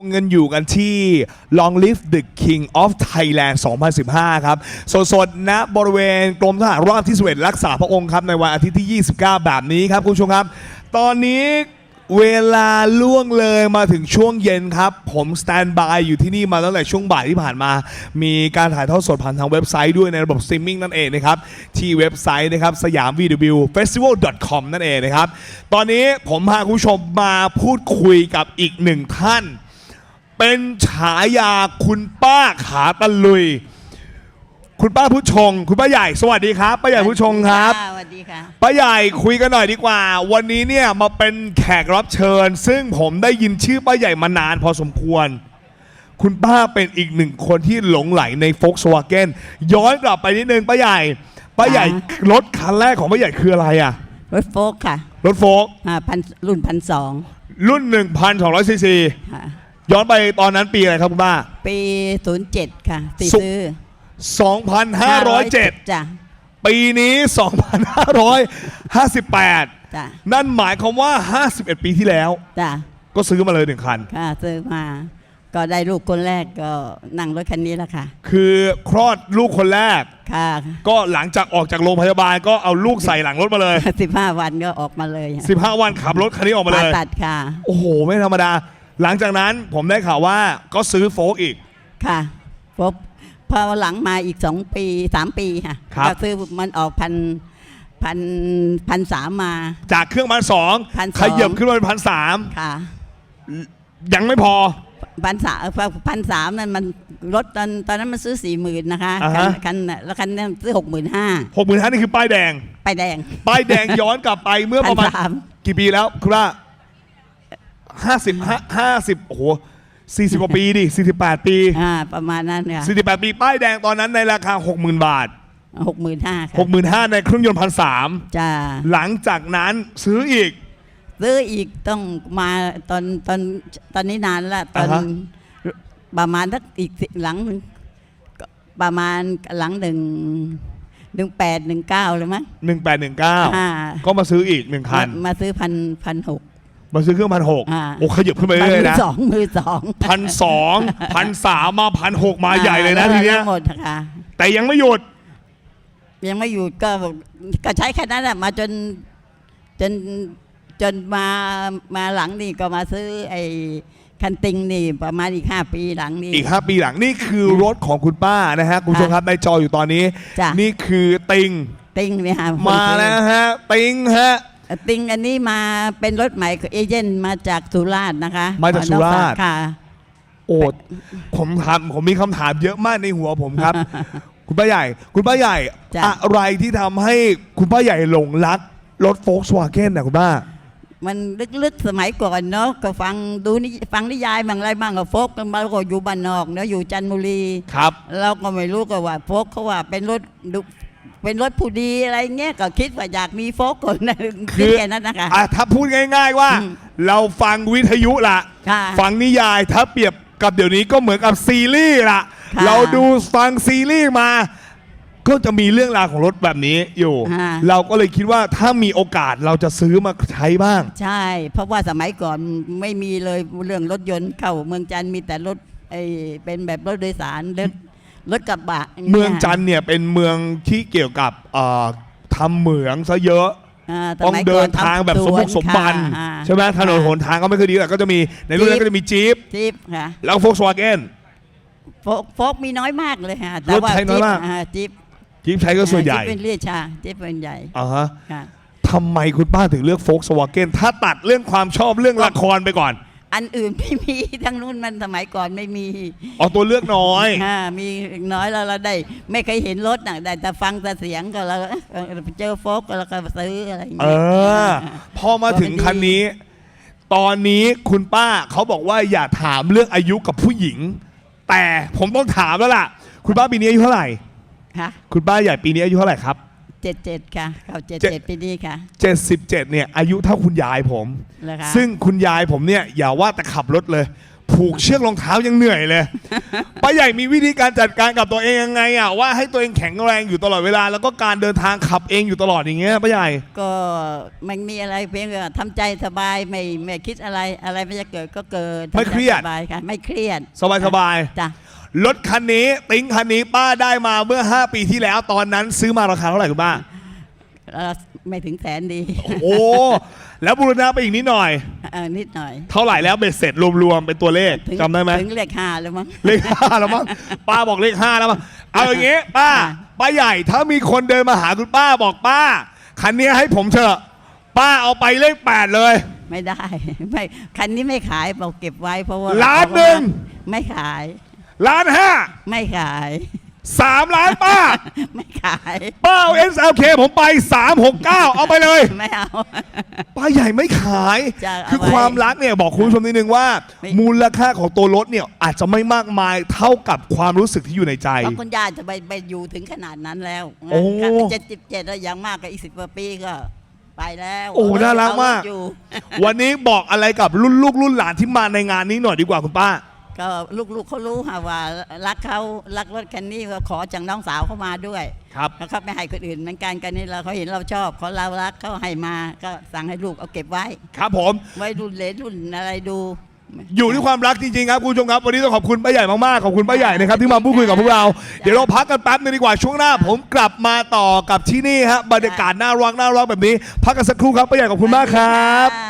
เงินอยู่กันที่ Long Live the King of Thailand 2015 ครับ สดๆณบริเวณกรมทหารราบที่11รักษาพระองค์ครับ ในวันอาทิตย์ที่ 29 แบบนี้ครับ คุณผู้ชมครับ ตอนนี้เวลาล่วงเลยมาถึงช่วงเย็นครับ ผมสแตนบายอยู่ที่นี่มาตั้งแต่ช่วงบ่ายที่ผ่านมา มีการถ่ายทอดสดผ่านทางเว็บไซต์ด้วยในระบบสตรีมมิ่งนั่นเองนะครับ ที่เว็บไซต์นะครับสยาม VW Festival com นั่นเองนะครับ ตอนนี้ผมพาคุณผู้ชมมาพูดคุยกับอีกหนึ่งท่าน เป็นฉายาคุณป้าขาตะลุย คุณป้าผู้ชง คุณป้าใหญ่สวัสดีครับป้าใหญ่ผู้ชงครับะสวัสดีค่ะ ป้าใหญ่คุยกันหน่อยดีกว่า วันนี้เนี่ยมาเป็นแขกรับเชิญ ซึ่งผมได้ยินชื่อป้าใหญ่มานานพอสมควร คุณป้าเป็นอีกหนึ่งคนที่หลงไหลใน Volkswagen ย้อนกลับไปนิดนึงป้าใหญ่ป้าใหญ่อ่รถคันแรกของป้าใหญ่คืออะไรอะรถโฟกค่ะรถโฟกอ่าพันรุ่นพันสองรุ่น1,200ซีซีค่ะ ย้อนไปตอนนั้นปีอะไรครับคุณป้า ปีศูนย์เจ็ดค่ะตีสุซื้อ2,507 จ้ะ ปีนี้ 2,558 จ้ะ นั่นหมายความว่า 51 ปีที่แล้ว จ้ะ ก็ซื้อมาเลยหนึ่งคัน ค่ะซื้อมา ก็ได้ลูกคนแรกก็นั่งรถคันนี้แล้วค่ะ คือคลอดลูกคนแรก ค่ะ ก็หลังจากออกจากโรงพยาบาลก็เอาลูกใส่หลังรถมาเลยสิบห้าวันก็ออกมาเลย15 วันขับรถคันนี้ออกมาเลผ่าย ตัดค่ะ โอ้โห ไม่ธรรมดา หลังจากนั้นผมได้ข่าวว่าก็ซื้อโฟกอีก ค่ะพบพอหลังมาอีกสองปีสามปีค่ะครับ ก็ซื้อมันออกพันพันพันสามมา จากเครื่องพันสอง1,200 ขยับขึ้นมาเป็นพันสามค่ะยังไม่พอ พันสามพันสามนั่นมันรถตอนตอนนั้นมันซื้อสี่หมื่นนะคะอ่าคัฮะนคันแล้วคันนั้นซื้อหกหมื่นห้าหกหมื่นห้านี่คือป้ายแดง ไปแดง ป้ายแดงย้อนกลับไปเมื่อประมาณพันสาม กี่ปีแล้วคุณว่า ห้าสิบห้าสิบโอ้โหสี่สิบกว่าปีดิสี่สิบแปดปีอ่าประมาณนั้นค่ะสี่สิบแปดปีป้ายแดงตอนนั้นในราคาหกหมื่นบาทหกหมื่นห้าค่ะหกหมื่นห้าในเครื่องยนต์พันสามจ้าหลังจากนั้นซื้ออีก ซื้ออีกต้องมาตอนตอนตอนนี้นานละตอนอ่าฮะประมาณสักอีกสิหลังหนึ่งก็ประมาณหลังหนึ่งหนึ่งแปดหนึ่งเก้าเลยมั้งหนึ่งแปดหนึ่งเก้าอ่าก็มาซื้ออีกหนึ่งคันมามาซื้อพันพันหก มาซื้อเครื่องพันหกอ่า โอ้ขยับขึ้นไปมืเรื่อยๆนะสองมือสองพันสองพันสามมาพันหกมาใหญ่เลยนะอ่าทีเนี้ย แล้วหมดค่ะแต่ยังไม่หยุด ยังไม่หยุดก็ก็ใช้แค่นั้นแหละมาจนจนจนมามาหลังนี่ก็มาซื้อไอ้คันติงนี่ประมาณอีกห้าปีหลังนี่ อีก 5 ปีหลังนี่คือรถของคุณป้านะฮะคุณผู้ชมครับในจออยู่ตอนนี้ จ้ะ นี่คือติงติงเนี่ยค่ะมาแล้วฮะ ติงฮะ ติงอันนี้มาเป็นรถใหม่ของเอเจนต์มาจากสุราษฎร์นะคะมาจากสุราษฎร์ ค่ะ โอ้ผมถามผมมีคำถามเยอะมากในหัวผมครับ คุณป้าใหญ่ คุณป้าใหญ่ จ้ะ อะไรที่ทำให้คุณป้าใหญ่หลงรักรถโฟล์ s วาเกนนะคุณป้า มันลึกๆสมัยก่อนเนาะก็ฟังดูนิฟังนิยายบางอะไรบ้างก็โฟกกันมาก็อยู่บ้านนอกเนาะอยู่จันทบุรี ครับ เราก็ไม่รู้ก็ว่าโฟกเขาว่าเป็นรถดุ เป็นรถผู้ดีอะไรเงี้ยก็คิดว่าอยากมีโฟกคนนะคืคิดอแค่นั้นนะคะ อะถ้าพูดง่ายๆว่า อืมเราฟังวิทยุละค่ะฟังนิยายถ้าเปรียบกับเดี๋ยวนี้ก็เหมือนกับซีรีส์ละค่ะเราดูฟังซีรีส์มา ก็จะมีเรื่องราวของรถแบบนี้อยู่ อ่า เราก็เลยคิดว่าถ้ามีโอกาสเราจะซื้อมาใช้บ้าง ใช่ เพราะว่าสมัยก่อนไม่มีเลยเรื่องรถยนต์เข้าเมืองจันทร์มีแต่รถไอเป็นแบบรถโดยสารรถ รถกระบะย่าเมืองจันทร์เนี่ยเป็นเมืองที่เกี่ยวกับเอ่อทำเหมืองซะเยอะาต้องมัยเดิก่นทางแบบสมบุกสมบันค่ะใช่ไหมถนนหนค่ะทางก็ไม่ค่อยดีแต่ก็จะมีในรุ่นนั้นก็จะมีจี๊ปจิ๊บค่ะแล้วโฟล์ s วาเกนโฟกโฟกมีน้อยมากเลยค่ะแต่รถว่าใช้น้อยมากจิ๊บจี๊ปใช้ก็ส่วนใหญ่จิ๊บเป็นเรียชาจิ๊บเป็นใหญ่อ่าฮะค่ะทำไมคุณป้าถึงเลือกโฟล์ s วาเกนถ้าตัดเรื่องความชอบเรื่องละครไปก่อน อันอื่นไม่มีทั้งนู้นมันสมัยก่อนไม่มีอ๋อตัวเลือกน้อย อ่ามีน้อยแล้วเราได้ ไม่เคยเห็นรถนะได้แต่ฟังแต่เสียงก็เราเออเจอโฟกก็เราก็ซื้ออะไรอย่างเอเงี้ยอ พอมาถึงคันนี้ ตอนนี้คุณป้าเขาบอกว่าอย่าถามเรื่องอายุกับผู้หญิง แต่ผมต้องถามแล้วล่ะ คุณป้าปีนี้อายุเท่าไหร่ ค่ะคุณป้าใหญ่ปีนี้อายุเท่าไหร่ครับ เจ็ดเจ็ดค่ะเขาเจ็ดเจ็ดเจ็ดปีนี้ค่ะ 77เนี่ยอายุเท่าคุณยายผมเลยค่ะซึ่งคุณยายผมเนี่ยอย่าว่าแต่ขับรถเลย ผูกเชือกรองเท้ายังเหนื่อยเลย ป้าใหญ่มีวิธีการจัดการกับตัวเองยังไงอะว่าให้ตัวเองแข็งแรงอยู่ตลอดเวลา แล้วก็การเดินทางขับเองอยู่ตลอดอย่างเงี้ยป้าใหญ่ ก็ไม่มีอะไรเพียงแต่ทำใจสบายไม่ไม่คิดอะไรอะไรไม่จะเกิดก็เกิดไม่เครียด ทำใจสบายค่ะ ไม่เครียดสบายสบายจ้ะๆ รถคันนี้ ติ้งคันนี้ป้าได้มาเมื่อ 5 ปีที่แล้วตอนนั้นซื้อมาราคาเท่าไหร่คุณป้าเอ่อไม่ถึงแสนดีโอ้แล้วบูรณะไปอีกนิดหน่อย เออนิดหน่อย เท่าไหร่แล้วเบ็ดเสร็จรวมๆเป็นตัวเลขถึงจำได้ไหม ถึงเลขห้าแล้วมั้ง เลขห้าแล้วมั้งป้าบอกเลขห้าแล้วมั้งเอาอย่างงี้ป้าค่ะ ป้าใหญ่ถ้ามีคนเดินมาหาคุณป้าบอกป้า คันนี้ให้ผมเถอะ ป้าเอาไปเลขแปดเลย ไม่ได้ ไม่คันนี้ไม่ขายบอกเก็บไว้เพราะว่าล้านหนึ่ง ไม่ขาย ล้านห้าไม่ขาย สามล้านป้า ไม่ขาย ป้าเอา SLK ผมไป 369 เอาไปเลย ไม่เอา ป้าใหญ่ไม่ขาย จะเอาคือไว้ความรักเนี่ยบอกคุณผู้ชมนิดนึงว่า ไม่ มูลค่าของตัวรถเนี่ยอาจจะไม่มากมายเท่ากับความรู้สึกที่อยู่ในใจ เพราะคุณย่าจะไปไปอยู่ถึงขนาดนั้นแล้วโอ้เจ็ดสิบเจ็ดแล้วยังมากก็อีกสิบกว่าปีก็ ไปแล้วโอ้น่ารักมาก เออยู่วันนี้บอกอะไรกับรุ่นลูกรุ่นหลานที่มาในงานนี้หน่อยดีกว่าคุณป้า ก็ลูกๆเขารู้ค่ะว่ารักเขารักรถคันนี้ก็ขอจากน้องสาวเขามาด้วยครับแล้วเขาไม่ให้คนอื่นเหมือนกันกันนี้เราเขาเห็นเราชอบเขาเรารักเขาให้มาก็สั่งให้ลูกเอาเก็บไว้ ครับผม ไว้รุ่นเหลนรุ่นอะไรดู อยู่ที่ความรักจริงๆครับคุณผู้ชมครับวันนี้ต้องขอบคุณป้าใหญ่มากๆขอบคุณป้าใหญ่นะครับที่มาพูดคุยกับพวกเรา เดี๋ยวเราพักกันแป๊บนึงดีกว่าช่วงหน้า ผมกลับมาต่อกับที่นี่ฮะบรรยากาศน่ารักน่ารักแบบนี้ พักกันสักครู่ครับป้าใหญ่ขอบคุณมากครับค่ะ